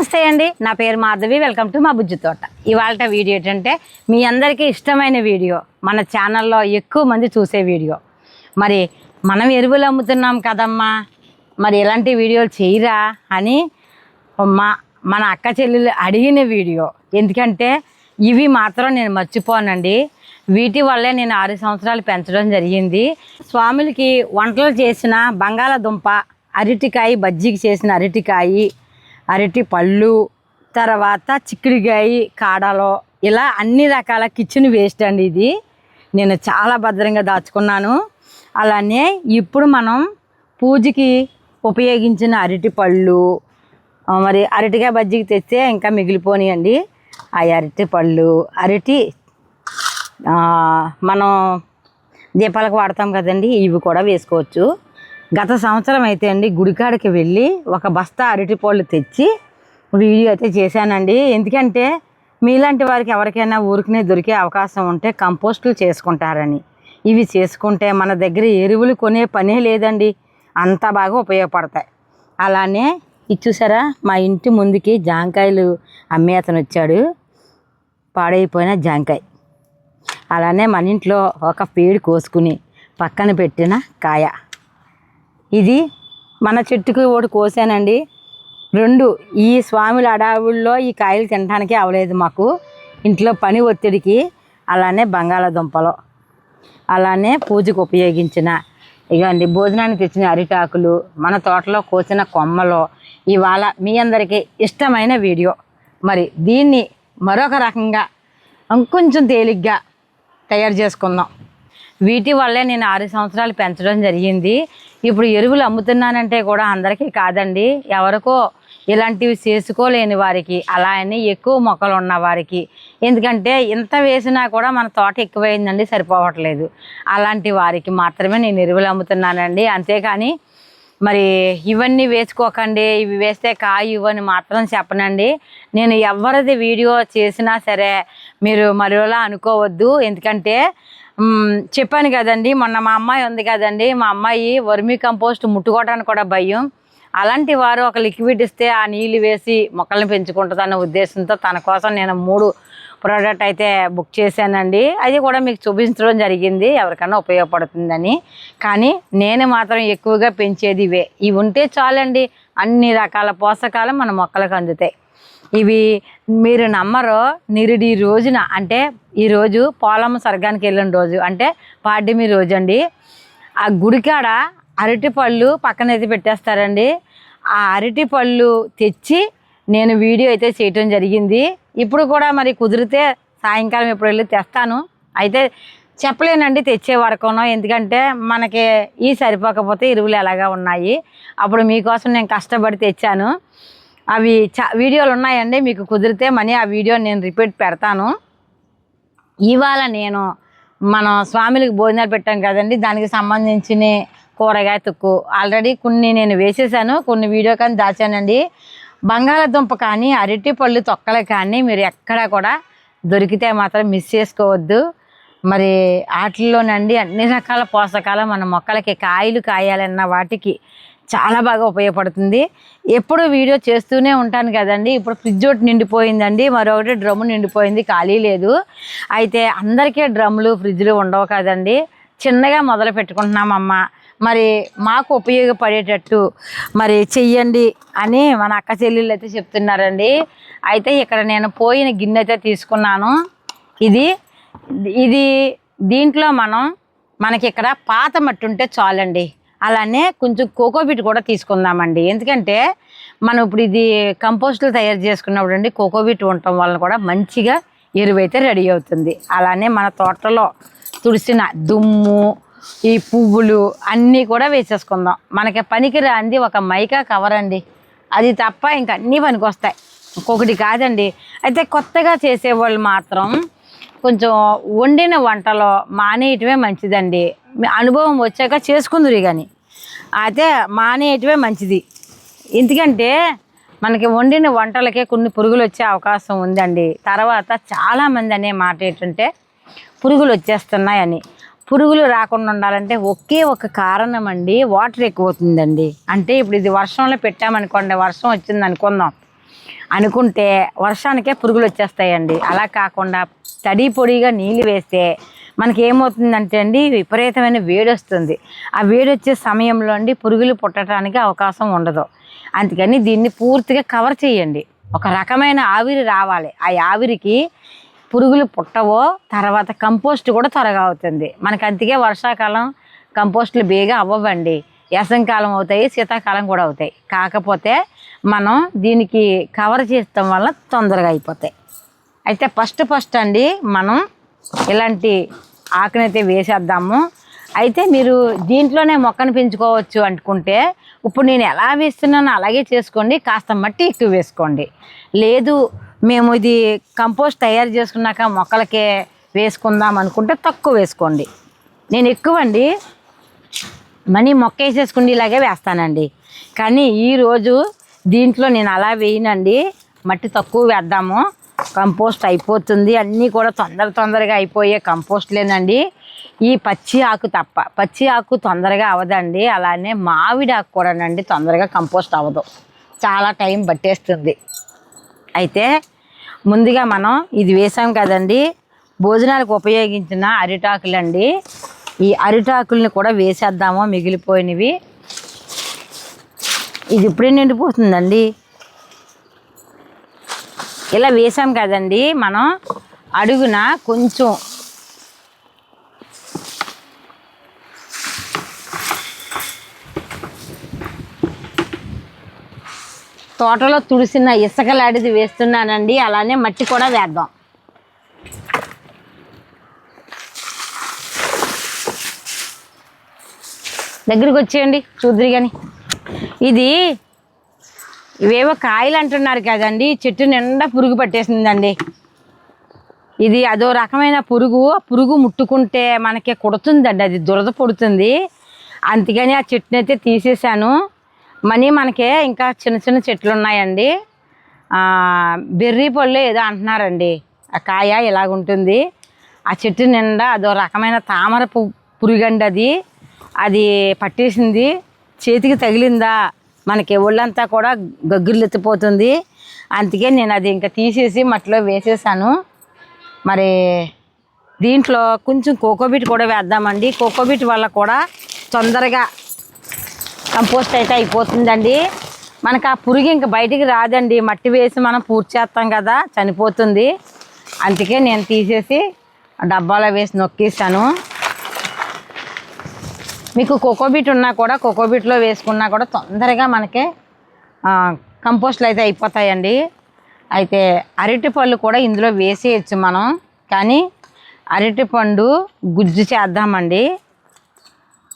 నమస్తే అండి. నా పేరు మాధవి. వెల్కమ్ టు మా బుజ్జి తోట. ఇవాళ వీడియో ఏంటంటే మీ అందరికీ ఇష్టమైన వీడియో మన ఛానల్లో ఎక్కువ మంది చూసే వీడియో. మరి మనం ఎరువులు అమ్ముతున్నాం కదమ్మా? మరి ఇలాంటి వీడియోలు చేయరా అని మా మన అక్క చెల్లెలు అడిగిన వీడియో. ఎందుకంటే ఇవి మాత్రం నేను మర్చిపోనండి. వీటి వల్లే నేను ఆరు సంవత్సరాలు పెంచడం జరిగింది. స్వాములకి వంటలు చేసిన బంగాళదుంప అరటికాయ బజ్జీకి చేసిన అరటికాయ అరటి పళ్ళు తర్వాత చిక్కుడుకాయ కాడలు ఇలా అన్ని రకాల కిచెన్ వేస్ట్ అండి ఇది. నేను చాలా భద్రంగా దాచుకున్నాను. అలానే ఇప్పుడు మనం పూజకి ఉపయోగించిన అరటి పళ్ళు మరి అరటికాయ బజ్జికి తెస్తే ఇంకా మిగిలిపోనియండి ఆ అరటి పళ్ళు అరటి మనం దీపాలకు వాడతాం కదండి ఇవి కూడా వేసుకోవచ్చు. గత సంవత్సరం అయితే అండి గుడికాడికి వెళ్ళి ఒక బస్తా అరటిపళ్ళు తెచ్చి వీడియో అయితే చేశానండి. ఎందుకంటే మీలాంటి వారికి ఎవరికైనా ఊరికనే దొరికే అవకాశం ఉంటే కంపోస్టులు చేసుకుంటారని. ఇవి చేసుకుంటే మన దగ్గర ఎరువులు కొనే పనే లేదండి. అంత బాగా ఉపయోగపడతాయి. అలానే ఇది చూసారా? మా ఇంటి ముందుకి జాంకాయలు అమ్మే అతను వచ్చాడు. పాడైపోయిన జాంకాయ. అలానే మన ఇంట్లో ఒక పేడు కోసుకుని పక్కన పెట్టిన కాయ. ఇది మన చెట్టుకి ఒకటి కోసానండి. రెండు ఈ స్వామిల అడావుల్లో ఈ కాయలు తినడానికి అవలేదు మాకు. ఇంట్లో పని ఒత్తిడికి అలానే బంగాళాదుంపలు అలానే పూజకు ఉపయోగించిన ఇగండి భోజనానికి తెచ్చిన అరిటాకులు మన తోటలో కోసిన కొమ్మలు ఇవాళ మీ అందరికీ ఇష్టమైన వీడియో. మరి దీన్ని మరొక రకంగా ఇంకొంచెం తేలిగ్గా తయారు చేసుకుందాం. వీటి వల్లే నేను ఆరు సంవత్సరాలు పెంచడం జరిగింది. ఇప్పుడు ఎరువులు అమ్ముతున్నానంటే కూడా అందరికీ కాదండి. ఎవరికో ఇలాంటివి చేసుకోలేని వారికి అలా అని ఎక్కువ మొక్కలు ఉన్న వారికి. ఎందుకంటే ఇంత వేసినా కూడా మన తోట ఎక్కువైందండి సరిపోవట్లేదు. అలాంటి వారికి మాత్రమే నేను ఎరువులు అమ్ముతున్నానండి. అంతేకాని మరి ఇవన్నీ వేసుకోకండి ఇవి వేస్తే కాయ ఇవ్వని మాత్రం చెప్పనండి. నేను ఎవరిది వీడియో చేసినా సరే మీరు మరోలా అనుకోవద్దు. ఎందుకంటే చెప్పాను కదండి మొన్న మా అమ్మాయి ఉంది కదండి మా అమ్మాయి వర్మీ కంపోస్ట్ ముట్టుకోవడానికి కూడా భయం. అలాంటి వారు ఒక లిక్విడ్ ఇస్తే ఆ నీళ్ళు వేసి మొక్కల్ని పెంచుకుంటుందన్న ఉద్దేశంతో తన కోసం నేను మూడు ప్రోడక్ట్ అయితే బుక్ చేశానండి. అది కూడా మీకు చూపించడం జరిగింది ఎవరికైనా ఉపయోగపడుతుందని. కానీ నేను మాత్రం ఎక్కువగా పెంచేది ఇవే. ఇవి ఉంటే చాలండి అన్ని రకాల పోషకాలు మన మొక్కలకు అందుతాయి. ఇవి మీరు నమ్మరు నిరుడి రోజున అంటే ఈరోజు పోలమ్మ స్వర్గానికి వెళ్ళిన రోజు అంటే పాడ్యమి రోజు అండి ఆ గుడికాడ అరటి పళ్ళు పక్కన అయితే పెట్టేస్తారండి. ఆ అరటి పళ్ళు తెచ్చి నేను వీడియో అయితే చేయటం జరిగింది. ఇప్పుడు కూడా మరి కుదిరితే సాయంకాలం ఎప్పుడు వెళ్ళి తెస్తాను. అయితే చెప్పలేనండి తెచ్చే వరకునో ఎందుకంటే మనకి ఈ సరిపోకపోతే ఎరువులు ఎలాగా ఉన్నాయి. అప్పుడు మీకోసం నేను కష్టపడి తెచ్చాను. అవి చా వీడియోలు ఉన్నాయండి. మీకు కుదిరితే మనీ ఆ వీడియో నేను రిపీట్ పెడతాను. ఇవాళ నేను మనం స్వామిలకు భోజనాలు పెట్టాం కదండి. దానికి సంబంధించిన కూరగాయ తుక్కు. ఆల్రెడీ కొన్ని నేను వేసేసాను. కొన్ని వీడియో కానీ దాచానండి. బంగాళాదుంప కానీ అరటి పళ్ళు తొక్కలు కానీ మీరు ఎక్కడా కూడా దొరికితే మాత్రం మిస్ చేసుకోవద్దు. మరి వాటిల్లోనండి అన్ని రకాల పోషకాలు. మన మొక్కలకి కాయలు కాయాలన్న వాటికి చాలా బాగా ఉపయోగపడుతుంది. ఎప్పుడు వీడియో చేస్తూనే ఉంటాను కదండి. ఇప్పుడు ఫ్రిడ్జ్ ఒకటి నిండిపోయిందండి. మరొకటి డ్రమ్ము నిండిపోయింది. ఖాళీ లేదు. అయితే అందరికీ డ్రమ్ములు ఫ్రిడ్జ్లు ఉండవు కదండి. చిన్నగా మొదలు పెట్టుకుంటున్నామమ్మ మరి మాకు ఉపయోగపడేటట్టు మరి చెయ్యండి అని మన అక్క చెల్లెళ్ళు అయితే చెప్తున్నారండి. అయితే ఇక్కడ నేను పోయిన గిన్నె అయితే తీసుకున్నాను. ఇది ఇది దీంట్లో మనం మనకి ఇక్కడ పాత మట్టి ఉంటే చాలండి. అలానే కొంచెం కోకోబిట్ కూడా తీసుకుందామండి. ఎందుకంటే మనం ఇప్పుడు ఇది కంపోస్టులు తయారు చేసుకున్నప్పుడు అండి కోకోబిట్ ఉండటం వలన కూడా మంచిగా ఎరువైతే రెడీ అవుతుంది. అలానే మన తోటలో తుడిసిన దుమ్ము ఈ పువ్వులు అన్నీ కూడా వేసేసుకుందాం. మనకి పనికి రాంది ఒక మైకా కవర్ అండి. అది తప్ప ఇంకా అన్నీ పనికి వస్తాయి. ఇంకొకటి కాదండి. అయితే కొత్తగా చేసేవాళ్ళు మాత్రం కొంచెం వండిన వంటలో మానేయటమే మంచిదండి. అనుభవం వచ్చాక చేసుకుందురు కానీ అయితే మానేయటమే మంచిది. ఎందుకంటే మనకి వండిన వంటలకే కొన్ని పురుగులు వచ్చే అవకాశం ఉందండి. తర్వాత చాలామంది అనే మాట ఏంటంటే పురుగులు వచ్చేస్తున్నాయని. పురుగులు రాకుండా ఉండాలంటే ఒకే ఒక కారణం అండి వాటర్ ఎక్కువ అవుతుందండి అంటే ఇప్పుడు ఇది వర్షంలో పెట్టామనుకోండి వర్షం వచ్చింది అనుకుందాం. అనుకుంటే వర్షానికే పురుగులు వచ్చేస్తాయండి. అలా కాకుండా తడి పొడిగా నీళ్ళు వేస్తే మనకి ఏమవుతుందంటే అండి విపరీతమైన వేడి వస్తుంది ఆ వేడి వచ్చే సమయంలో అండి పురుగులు పుట్టడానికి అవకాశం ఉండదు. అందుకని దీన్ని పూర్తిగా కవర్ చేయండి. ఒక రకమైన ఆవిరి రావాలి. ఆ ఆవిరికి పురుగులు పుట్టవో తర్వాత కంపోస్ట్ కూడా త్వరగా అవుతుంది. మనకి అందుకే వర్షాకాలం కంపోస్ట్లు బేగా అవ్వవండి. కాలం అవుతాయి శీతాకాలం కూడా అవుతాయి. కాకపోతే మనం దీనికి కవర్ చేస్తాం వల్ల తొందరగా అయిపోతాయి. అయితే ఫస్ట్ ఫస్ట్ అండి మనం ఇలాంటి ఆకునైతే వేసేద్దాము. అయితే మీరు దీంట్లోనే మొక్కను పెంచుకోవచ్చు అనుకుంటే ఇప్పుడు నేను ఎలా వేస్తున్నానో అలాగే చేసుకోండి కాస్త మట్టి ఎక్కువ వేసుకోండి. లేదు మేము ఇది కంపోస్ట్ తయారు చేసుకున్నాక మొక్కలకే వేసుకుందాం అనుకుంటే తక్కువ వేసుకోండి. నేను ఎక్కువ అండి మనీ మొక్క వేసేసుకుండి ఇలాగే వేస్తానండి. కానీ ఈరోజు దీంట్లో నేను అలా వేయనండి మట్టి తక్కువ వేద్దాము. కంపోస్ట్ అయిపోతుంది. అన్నీ కూడా తొందర తొందరగా అయిపోయే కంపోస్ట్లేనండి ఈ పచ్చి ఆకు తప్ప. పచ్చి ఆకు తొందరగా అవదండి. అలానే మామిడి ఆకు కూడానండి తొందరగా కంపోస్ట్ అవ్వదు. చాలా టైం పట్టేస్తుంది. అయితే ముందుగా మనం ఇది వేసాం కదండి. భోజనాలకు ఉపయోగించిన అరిటాకులండి. ఈ అరిటాకుల్ని కూడా వేసేద్దాము మిగిలిపోయినవి. ఇది ఇప్పుడే నిండిపోతుందండి? ఇలా వేసాం కదండి. మనం అడుగున కొంచెం తోటలో తుడిసిన ఇసుకలాడిది వేస్తున్నానండి. అలానే మట్టి కూడా వేద్దాం. దగ్గరికి వచ్చేయండి చూద్దరి కానీ ఇది ఇవేవో కాయలు అంటున్నారు కదండి. చెట్టు నిండా పురుగు పట్టేసిందండి. ఇది అదో రకమైన పురుగు. ఆ పురుగు ముట్టుకుంటే మనకి కుడుతుందండి. అది దురద పుడుతుంది. అందుకని ఆ చెట్టుని అయితే తీసేసాను మనీ మనకి ఇంకా చిన్న చిన్న చెట్లు ఉన్నాయండి. బెర్రీ పళ్ళు ఏదో అంటున్నారండి. ఆ కాయ ఇలాగుంటుంది. ఆ చెట్టు నిండా అదో రకమైన తామర పు పురుగండి అది. అది పట్టేసింది. చేతికి తగిలిందా? మనకి ఒళ్ళంతా కూడా గగ్గులు ఎత్తిపోతుంది అందుకే నేను అది ఇంకా తీసేసి మట్టిలో వేసేసాను. మరి దీంట్లో కొంచెం కోకోబీట్ కూడా వేద్దామండి. కోకోబీట్ వల్ల కూడా తొందరగా కంపోస్ట్ అయితే అయిపోతుందండి. మనకు ఆ పురుగు ఇంక బయటికి రాదండి. మట్టి వేసి మనం పూర్తి చేస్తాం కదా చనిపోతుంది. అందుకే నేను తీసేసి డబ్బాలో వేసి నొక్కేసాను. మీకు కోకోబీట్ ఉన్నా కూడా కోకోబీట్లో వేసుకున్నా కూడా తొందరగా మనకి కంపోస్ట్లు అయితే అయిపోతాయండి. అయితే అరటి పళ్ళు కూడా ఇందులో వేసేయచ్చు మనం. కానీ అరటి పండు గుజ్జు చేద్దామండి.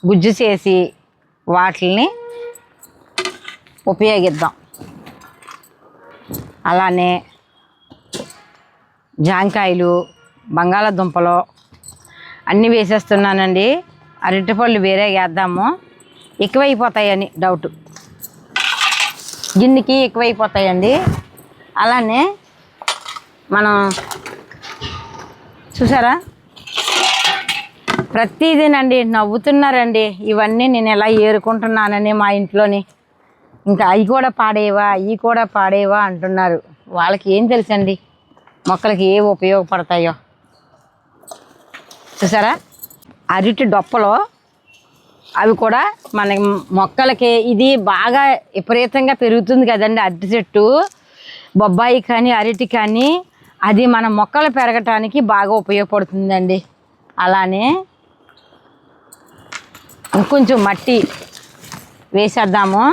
గుజ్జు చేసి వాటిని ఉపయోగిద్దాం. అలానే జాంకాయలు బంగాళాదుంపలు అన్నీ వేసేస్తున్నానండి. అరటిపళ్ళు వేరే వేద్దాము. ఎక్కువైపోతాయని డౌట్ గిన్నెకి ఎక్కువైపోతాయండి. అలానే మనం చూసారా? ప్రతిదీనండి నవ్వుతున్నారండి. ఇవన్నీ నేను ఎలా ఏరుకుంటున్నానని మా ఇంట్లోని. ఇంకా అవి కూడా పాడేవా అవి కూడా పాడేవా అంటున్నారు. వాళ్ళకి ఏం తెలుసండి? మొక్కలకి ఏ ఉపయోగపడతాయో. చూసారా? అరటి డొప్పలు అవి కూడా మన మొక్కలకి ఇది బాగా విపరీతంగా పెరుగుతుంది కదండి అరటి చెట్టు. బొబ్బాయి కానీ అరటి కానీ అది మన మొక్కలు పెరగటానికి బాగా ఉపయోగపడుతుందండి. అలానే ఇంకొంచెం మట్టి వేసేద్దాము.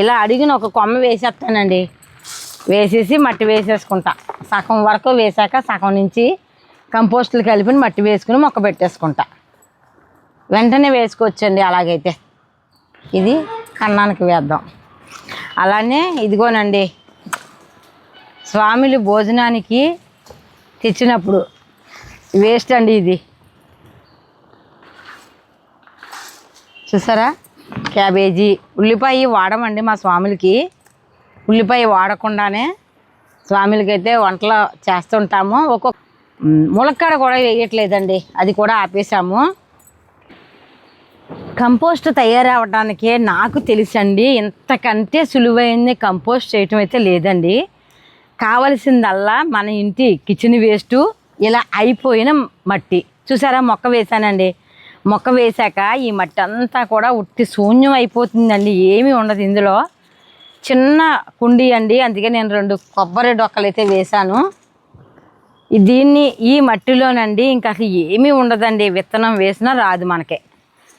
ఇలా అడిగిన ఒక కొమ్మ వేసేస్తానండి. వేసేసి మట్టి వేసేసుకుంటా. సగం వరకు వేసాక సగం నుంచి కంపోస్టులు కలిపి మట్టి వేసుకుని మొక్క పెట్టేసుకుంటా. వెంటనే వేసుకోవచ్చండి అలాగైతే. ఇది కన్నానికి వేద్దాం. అలానే ఇదిగోనండి స్వామిలు భోజనానికి తెచ్చినప్పుడు వేస్ట్ అండి ఇది. చూసారా? క్యాబేజీ ఉల్లిపాయ వాడమండి మా స్వాములకి. ఉల్లిపాయ వాడకుండానే స్వామిలకైతే వంటలు చేస్తుంటాము. ఒక్కొక్క ములక్కాడ కూడా వేయట్లేదండి. అది కూడా ఆపేసాము. కంపోస్ట్ తయారవడానికే నాకు తెలుసండి ఇంతకంటే సులువైంది కంపోస్ట్ చేయటం అయితే లేదండి. కావలసిందల్లా మన ఇంటి కిచెన్ వేస్ట్ ఇలా అయిపోయిన మట్టి. చూసారా మొక్క వేసానండి. మొక్క వేశాక ఈ మట్టి అంతా కూడా ఉట్టి శూన్యం అయిపోతుందండి. ఏమీ ఉండదు ఇందులో. చిన్న కుండీ అండి. అందుకే నేను రెండు కొబ్బరి డొక్కలు అయితే వేశాను. దీన్ని ఈ మట్టిలోనండి ఇంకా అసలు ఏమీ ఉండదండి. విత్తనం వేసినా రాదు మనకే.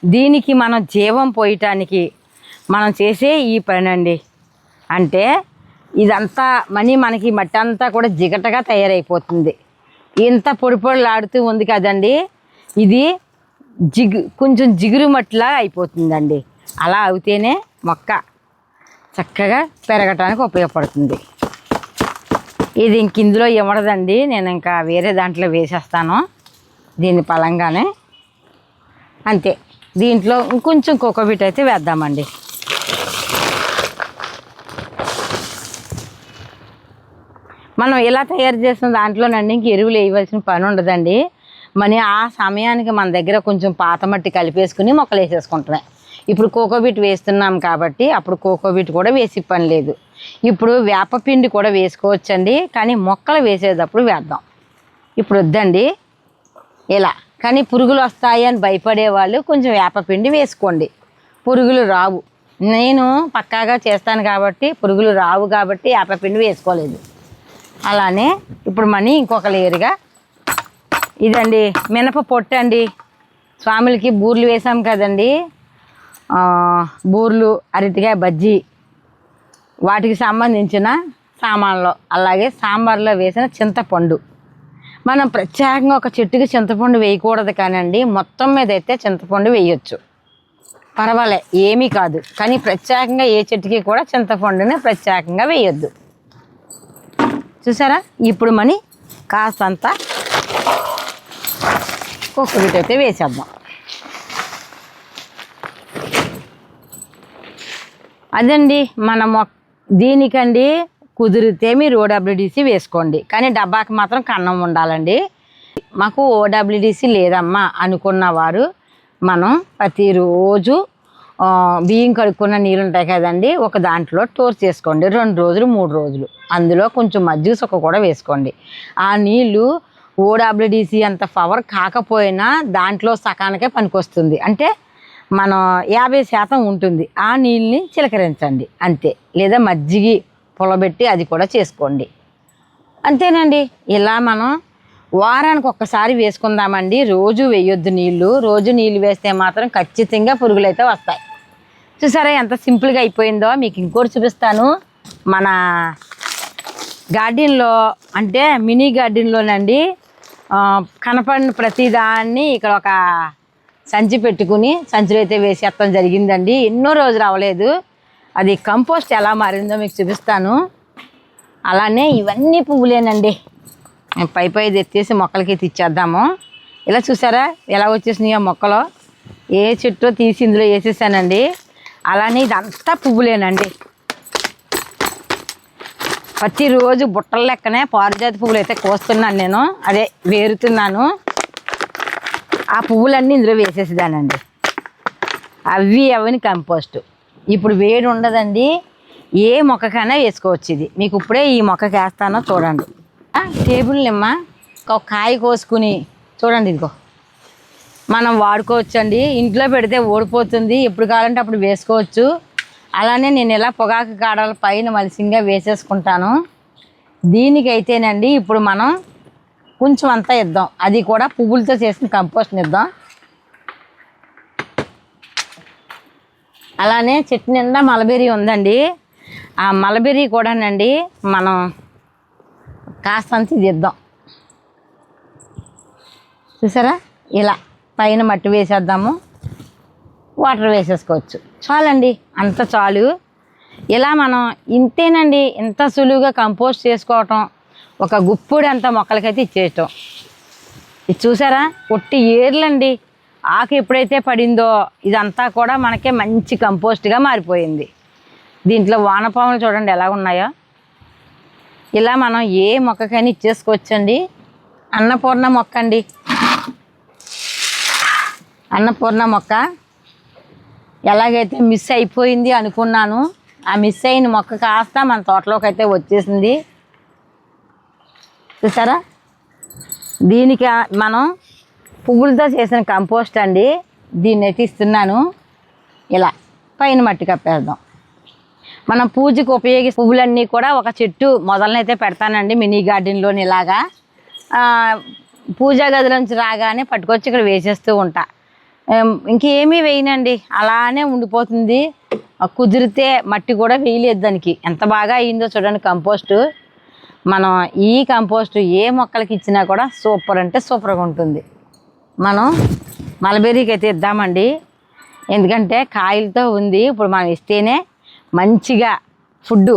దీనికి మనం జీవం పోయటానికి మనం చేసే ఈ పని అండి అంటే ఇదంతా మనీ మనకి మట్టి అంతా కూడా జిగటగా తయారైపోతుంది. ఇంత పొడి పొడిలాడుతూ ఉంది కదండి. ఇది జిగు కొంచెం జిగురు మట్టిలా అయిపోతుందండి. అలా అవుతేనే మొక్క. చక్కగా పెరగటానికి ఉపయోగపడుతుంది. ఇది ఇంక ఇందులో ఇవ్వడదండి. నేను ఇంకా వేరే దాంట్లో వేసేస్తాను. దీని పలంగానే. అంతే. దీంట్లో ఇంకొంచెం కోకోబీట్ అయితే వేద్దామండి. మనం ఇలా తయారు చేసిన దాంట్లోనండి ఇంక ఎరువులు వేయవలసిన పని ఉండదండి. మరి ఆ సమయానికి మన దగ్గర కొంచెం పాత మట్టి కలిపేసుకుని మొక్కలు వేసేసుకుంటున్నాయి. ఇప్పుడు కోకోబీట్ వేస్తున్నాం కాబట్టి అప్పుడు కోకోబీట్ కూడా వేసి పని లేదు. ఇప్పుడు వేపపిండి కూడా వేసుకోవచ్చండి కానీ మొక్కలు వేసేటప్పుడు వేద్దాం. ఇప్పుడు వద్దండి. ఇలా. కానీ పురుగులు వస్తాయి అని భయపడే వాళ్ళు కొంచెం వేపపిండి వేసుకోండి. పురుగులు రావు. నేను పక్కాగా చేస్తాను కాబట్టి పురుగులు రావు కాబట్టి వేపపిండి వేసుకోలేదు. అలానే ఇప్పుడు మనీ ఇంకొక లేయర్గా. ఇదండి మినప పొట్టు అండి స్వాములకి బూర్లు వేసాం కదండి. బూర్లు అరటికాయ బజ్జీ వాటికి సంబంధించిన సామాన్లు. అలాగే సాంబార్లో వేసిన చింతపండు. మనం ప్రత్యేకంగా ఒక చెట్టుకి చింతపండు వేయకూడదు కానండి మొత్తం మీద అయితే చింతపండు వేయొచ్చు. పర్వాలే ఏమీ కాదు. కానీ ప్రత్యేకంగా ఏ చెట్టుకి కూడా చింతపండుని ప్రత్యేకంగా వేయొద్దు. చూసారా? ఇప్పుడు మని కాస్తంత కుక్కబిట్ అయితే వేసేద్దాం. అదండి మన మొ దీనికండి కుదిరితే మీరు ఓడబ్ల్యూడిసి వేసుకోండి. కానీ డబ్బాకి మాత్రం కన్నం ఉండాలండి. మాకు ఓడబ్ల్యూడిసి లేదమ్మా అనుకున్న వారు మనం ప్రతిరోజు బియ్యం కడుక్కున్న నీళ్ళు ఉంటాయి కదండి ఒక దాంట్లో టోర్ చేసుకోండి. రెండు రోజులు మూడు రోజులు. అందులో కొంచెం మజ్జిగ సొక్క కూడా వేసుకోండి. ఆ నీళ్ళు ఓడబ్ల్యూడిసి అంత పవర్ కాకపోయినా దాంట్లో సకానికే పనికొస్తుంది. అంటే మనం యాభై శాతం ఉంటుంది. ఆ నీళ్ళని చిలకరించండి. అంతే. లేదా మజ్జిగి పొలబెట్టి అది కూడా చేసుకోండి. అంతేనండి. ఇలా మనం వారానికి ఒక్కసారి వేసుకుందామండి. రోజు వేయొద్దు నీళ్ళు. రోజు నీళ్ళు వేస్తే మాత్రం ఖచ్చితంగా పురుగులైతే వస్తాయి. చూసారా ఎంత సింపుల్గా అయిపోయిందో? మీకు ఇంకోటి చూపిస్తాను. మన గార్డెన్లో అంటే మినీ గార్డెన్లోనండి కనపడిన ప్రతిదాన్ని ఇక్కడ ఒక సంచి పెట్టుకుని సంచిలో అయితే వేసేస్తాం జరిగిందండి. ఎన్నో రోజులు అవ్వలేదు అది కంపోస్ట్ ఎలా మారిందో మీకు చూపిస్తాను. అలానే ఇవన్నీ పువ్వులేనండి. నేను పై పై తెచ్చేసి మొక్కలకి తెచ్చేద్దాము. ఇలా చూసారా? ఎలా వచ్చేసినాయో మొక్కలు? ఏ చెట్టు తీసి ఇందులో వేసేసానండి. అలానే ఇదంతా పువ్వులేనండి. ప్రతిరోజు బుట్టల లెక్కనే పారిజాతి పువ్వులు అయితే కోస్తున్నాను నేను. అదే వేరుతున్నాను. ఆ పువ్వులన్నీ ఇందులో వేసేసేదానండి. అవి అవని కంపోస్ట్. ఇప్పుడు వేడి ఉండదండి. ఏ మొక్కకైనా వేసుకోవచ్చు ఇది. మీకు ఇప్పుడే ఈ మొక్కకి వేస్తానో చూడండి. టేబుల్ నిమ్మ ఒక కాయ కోసుకుని చూడండి ఇదిగో. మనం వాడుకోవచ్చు అండి ఇంట్లో పెడితే ఓడిపోతుంది ఎప్పుడు కావాలంటే అప్పుడు వేసుకోవచ్చు. అలానే నేను ఇలా పొగాకు కాడల పైన మలిసింగా వేసేసుకుంటాను. దీనికైతేనండి ఇప్పుడు మనం కొంచెం అంతా ఇద్దాం. అది కూడా పువ్వులతో చేసిన కంపోస్ట్ని ఇద్దాం. అలానే చెట్టు నిండా మలబెర్రీ ఉందండి. ఆ మలబెర్రీ కూడానండి మనం కాస్తంత ఇది ఇద్దాం. చూసారా? ఇలా పైన మట్టి వేసేద్దాము. వాటర్ వేసేసుకోవచ్చు. చాలండి. అంత చాలు. ఇలా మనం ఇంతేనండి. ఇంత సులువుగా కంపోస్ట్ చేసుకోవటం. ఒక గుప్పుడు అంత మొక్కలకైతే ఇచ్చేయటం. ఇది చూసారా? పొట్టి ఏర్లండి. ఆకు ఎప్పుడైతే పడిందో ఇదంతా కూడా మనకే మంచి కంపోస్ట్గా మారిపోయింది. దీంట్లో వానపాములు చూడండి ఎలా ఉన్నాయో. ఇలా మనం ఏ మొక్కకైనా ఇచ్చేసుకోవచ్చండి. అన్నపూర్ణ మొక్క అండి. అన్నపూర్ణ మొక్క. ఎలాగైతే మిస్ అయిపోయింది అనుకున్నాను ఆ మిస్ అయిన మొక్క కాస్త మన తోటలోకి అయితే వచ్చేసింది. చూసారా? దీనికి మనం పువ్వులతో చేసిన కంపోస్ట్ అండి. దీన్ని తీస్తున్నాను ఇలా పైన మట్టి కప్పేద్దాం. మనం పూజకు ఉపయోగి పువ్వులన్నీ కూడా ఒక చెట్టు మొదలనైతే పెడతానండి మినీ గార్డెన్లోని ఇలాగా. పూజా గది నుంచి రాగానే పట్టుకొచ్చి ఇక్కడ వేసేస్తూ ఉంటా. ఇంకేమీ వేయనండి. అలానే ఉండిపోతుంది. కుదిరితే మట్టి కూడా వేయలేదు దానికి. ఎంత బాగా అయిందో చూడండి కంపోస్టు. మనం ఈ కంపోస్ట్ ఏ మొక్కలకి ఇచ్చినా కూడా సూపర్ అంటే సూపర్గా ఉంటుంది. మనం మలబెర్రీకి అయితే ఇద్దామండి. ఎందుకంటే కాయలతో ఉంది. ఇప్పుడు మనం ఇస్తేనే మంచిగా ఫుడ్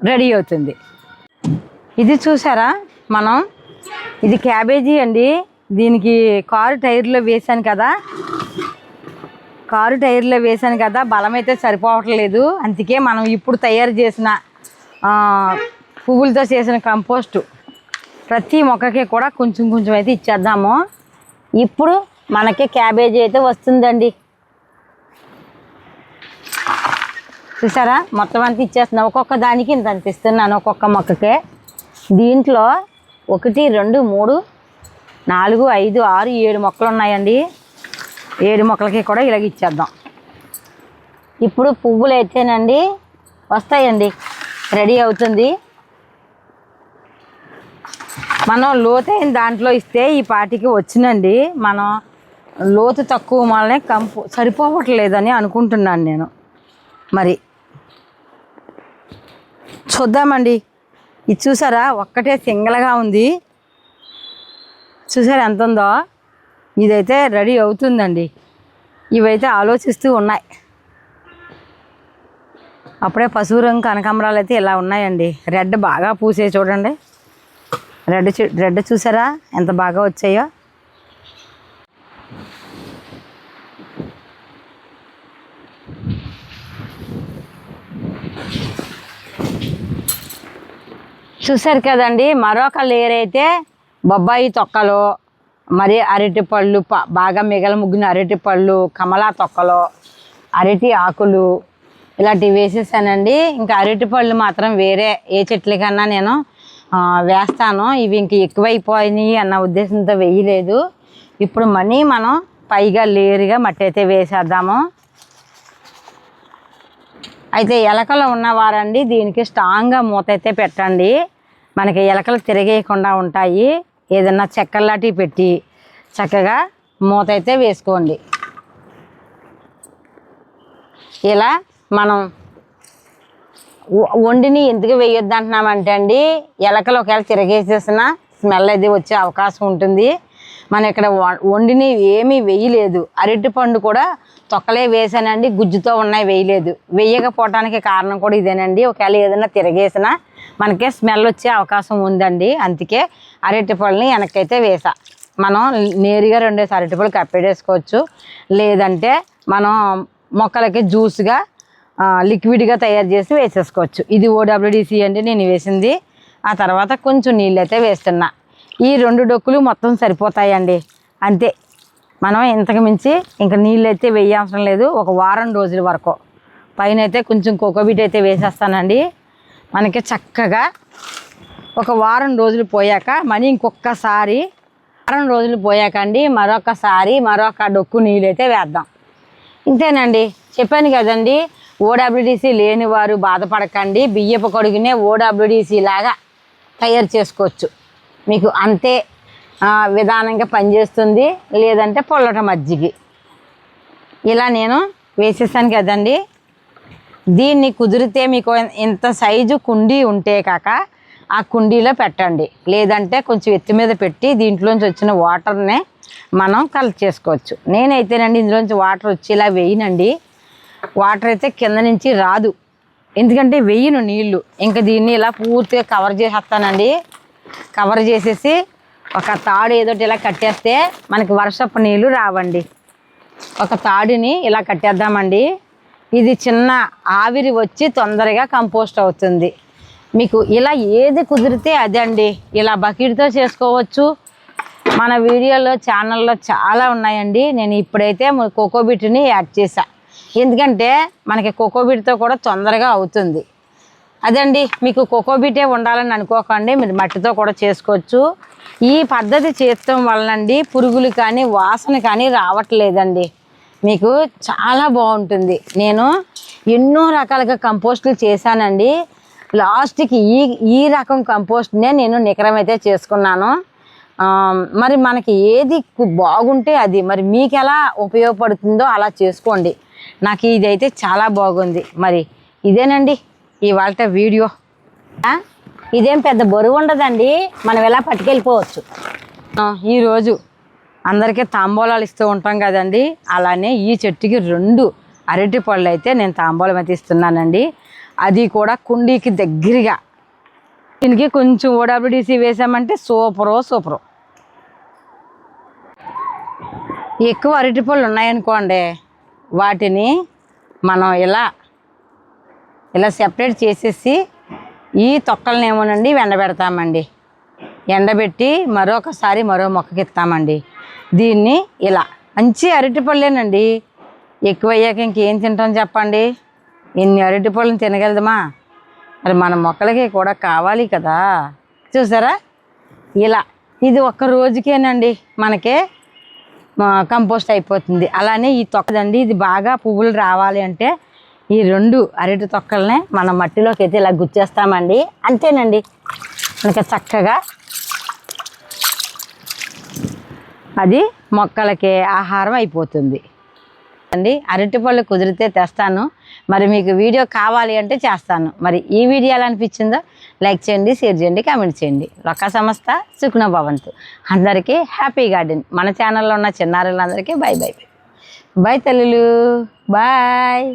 రెడీ అవుతుంది. ఇది చూసారా? మనం ఇది క్యాబేజీ అండి. దీనికి కారు టైర్లో వేశాను కదా. కారు టైర్లో వేశాను కదా. బలం అయితే సరిపోవట్లేదు. అందుకే మనం ఇప్పుడు తయారు చేసిన పువ్వులతో చేసిన కంపోస్టు ప్రతి మొక్కకి కూడా కొంచెం కొంచెం అయితే ఇచ్చేద్దాము. ఇప్పుడు మనకి క్యాబేజీ అయితే వస్తుందండి. చూసారా? మొత్తం అంతా ఇచ్చేస్తున్నా. ఒక్కొక్క దానికి ఇంత అంత ఇస్తున్నాను ఒక్కొక్క మొక్కకే. దీంట్లో ఒకటి రెండు మూడు నాలుగు ఐదు ఆరు ఏడు మొక్కలు ఉన్నాయండి. ఏడు మొక్కలకి కూడా ఇలాగ ఇచ్చేద్దాం. ఇప్పుడు పువ్వులు అయితేనండి వస్తాయండి. రెడీ అవుతుంది. మనం లోతైన దాంట్లో ఇస్తే ఈ పాటికి వచ్చినండి. మనం లోతు తక్కువ వల్లనే కంపు సరిపోవట్లేదని అనుకుంటున్నాను నేను. మరి చూద్దామండి. ఇది చూసారా? ఒక్కటే సింగల్గా ఉంది. చూసారా ఎంత ఉందో? ఇదైతే రెడీ అవుతుందండి. ఇవైతే ఆలోచిస్తూ ఉన్నాయి. అప్పుడే పశువు రంగు కనకాంబరాలు అయితే ఇలా ఉన్నాయండి. రెడ్ బాగా పూసే చూడండి. రెడ్ చూ- రెడ్ చూసారా? ఎంత బాగా వచ్చాయో? చూసారు కదండి మరొక లేయర్ అయితే బొబ్బాయి తొక్కలు మరి అరటి పళ్ళు బాగా మిగల ముగ్గిన అరటి పళ్ళు కమలా తొక్కలు అరటి ఆకులు ఇలాంటివి వేసేసానండి. ఇంకా అరటి పళ్ళు మాత్రం వేరే ఏ చెట్లకన్నా నేను వేస్తాను. ఇవి ఇంక ఎక్కువైపోయినాయి అన్న ఉద్దేశంతో వేయలేదు. ఇప్పుడు మనీ మనం పైగా లేరుగా మట్టి అయితే వేసేద్దాము. అయితే ఎలకలు ఉన్నవారండి దీనికి స్ట్రాంగ్గా మూత అయితే పెట్టండి. మనకి ఎలకలు తిరిగేయకుండా ఉంటాయి. ఏదన్నా చెక్కలాంటివి పెట్టి చక్కగా మూత అయితే వేసుకోండి. ఇలా మనం వండిని ఎందుకు వేయొద్దు అంటున్నామంటే అండి ఎలకలు ఒకవేళ తిరగేసేసిన స్మెల్ అది వచ్చే అవకాశం ఉంటుంది. మనం ఇక్కడ వ- వండిని ఏమీ వేయలేదు. అరటి పండు కూడా తొక్కలే వేసానండి గుజ్జుతో ఉన్నాయి వేయలేదు. వేయకపోవటానికి కారణం కూడా ఇదేనండి. ఒకవేళ ఏదైనా తిరగేసినా మనకే స్మెల్ వచ్చే అవకాశం ఉందండి. అందుకే అరటి పళ్ళని వెనకైతే వేసా. మనం నేరుగా రెండేసి అరటిపళ్ళు కప్పెడేసుకోవచ్చు లేదంటే మనం మొక్కలకి జ్యూస్గా లిక్విడ్గా తయారు చేసి వేసేసుకోవచ్చు. ఇది ఓడబ్ల్యూడిసి అంటే నేను వేసింది. ఆ తర్వాత కొంచెం నీళ్ళు అయితే వేస్తున్నా. ఈ రెండు డొక్కులు మొత్తం సరిపోతాయండి. అంతే. మనం ఇంతకు మించి ఇంకా నీళ్ళు అయితే వేయాల్సిన లేదు. ఒక వారం రోజుల వరకు. పైన అయితే కొంచెం కోకోబీట్ అయితే వేసేస్తానండి. మనకి చక్కగా ఒక వారం రోజులు పోయాక మనీ ఇంకొకసారి వారం రోజులు పోయాక అండి మరొకసారి మరొక డొక్కు నీళ్ళు అయితే వేద్దాం. ఇంతేనండి. చెప్పాను కదండి. ఓడబ్ల్యూడిసి లేని వారు బాధపడకండి. బియ్యపు కొడుకునే ఓడబ్ల్యూడిసి లాగా తయారు చేసుకోవచ్చు. మీకు అంతే విధానంగా పనిచేస్తుంది. లేదంటే పొల్లట మజ్జిగి. ఇలా నేను వేసేసాను కదండి. దీన్ని కుదిరితే మీకు ఇంత సైజు కుండీ ఉంటే కాక ఆ కుండీలో పెట్టండి. లేదంటే కొంచెం ఎత్తి మీద పెట్టి దీంట్లోంచి వచ్చిన వాటర్నే మనం కలెక్ట్ చేసుకోవచ్చు. నేనైతేనండి ఇందులోంచి వాటర్ వచ్చేలా వేయనండి. వాటర్ అయితే కింద నుంచి రాదు. ఎందుకంటే వెయ్యను నీళ్ళు. ఇంకా దీన్ని ఇలా పూర్తిగా కవర్ చేసేస్తానండి. కవర్ చేసేసి ఒక తాడు ఏదోటి ఇలా కట్టేస్తే మనకి వర్షపు నీళ్ళు రావండి. ఒక తాడుని ఇలా కట్టేద్దామండి. ఇది చిన్న ఆవిరి వచ్చి తొందరగా కంపోస్ట్ అవుతుంది. మీకు ఇలా ఏది కుదిరితే అదే అండి. ఇలా బకెట్తో చేసుకోవచ్చు. మన వీడియోలో ఛానల్లో చాలా ఉన్నాయండి. నేను ఇప్పుడైతే కోకోబిట్ని యాడ్ చేసా ఎందుకంటే మనకి కోకోబీట్తో కూడా తొందరగా అవుతుంది. అదండి మీకు కోకోబీటే ఉండాలని అనుకోకండి మీరు మట్టితో కూడా చేసుకోవచ్చు. ఈ పద్ధతి చేయటం వలనండి పురుగులు కానీ వాసన కానీ రావట్లేదండి. మీకు చాలా బాగుంటుంది. నేను ఎన్నో రకాలుగా కంపోస్టులు చేశానండి. లాస్ట్కి ఈ ఈ రకం కంపోస్ట్నే నేను నికరమైతే చేసుకున్నాను. మరి మనకి ఏది బాగుంటే అది. మరి మీకు ఎలా ఉపయోగపడుతుందో అలా చేసుకోండి. నాకు ఇదైతే చాలా బాగుంది. మరి ఇదేనండి ఇవాళ వీడియో. ఇదేం పెద్ద బరువు ఉండదండి. మనం ఎలా పట్టుకెళ్ళిపోవచ్చు? ఈరోజు అందరికీ తాంబూలాలు ఇస్తూ ఉంటాం కదండి. అలానే ఈ చెట్టుకి రెండు అరటి పళ్ళు అయితే నేను తాంబూలం అయితే ఇస్తున్నానండి. అది కూడా కుండీకి దగ్గరగా. దీనికి కొంచెం ఓడబ్ల్యూడిసి వేసామంటే సూపరు సూపరు. ఎక్కువ అరటిపళ్ళు ఉన్నాయనుకోండి. వాటిని మనం ఇలా ఇలా సెపరేట్ చేసేసి ఈ తొక్కలను ఏమోనండి ఎండబెడతామండి ఎండబెట్టి మరొకసారి మరో మొక్కకి ఇస్తామండి. దీన్ని ఇలా. మంచి అరటిపళ్ళేనండి ఎక్కువ అయ్యాక ఇంకేం తింటాం చెప్పండి? ఇన్ని అరటిపళ్ళని తినగలదమా మరి మన మొక్కలకి కూడా కావాలి కదా. చూసారా? ఇలా. ఇది ఒక్క రోజుకేనండి మనకే కంపోస్ట్ అయిపోతుంది. అలానే ఈ తొక్కదండి ఇది బాగా పువ్వులు రావాలి అంటే ఈ రెండు అరటి తొక్కలనే మనం మట్టిలోకి అయితే ఇలా గుచ్చేస్తామండి. అంతేనండి. మనకి చక్కగా అది మొక్కలకి ఆహారం అయిపోతుంది. అండి అరటిపళ్ళు కుదిరితే తెస్తాను. మరి మీకు వీడియో కావాలి అంటే చేస్తాను. మరి ఈ వీడియో ఎలా అనిపించిందో లైక్ చేయండి షేర్ చేయండి కామెంట్ చేయండి. లొక్క సంస్థ సుఖ్న భవంతు. అందరికీ హ్యాపీ గార్డెన్. మన ఛానల్లో ఉన్న చిన్నారులందరికీ బాయ్ బాయ్ బాయ్ తల్లులు. బాయ్.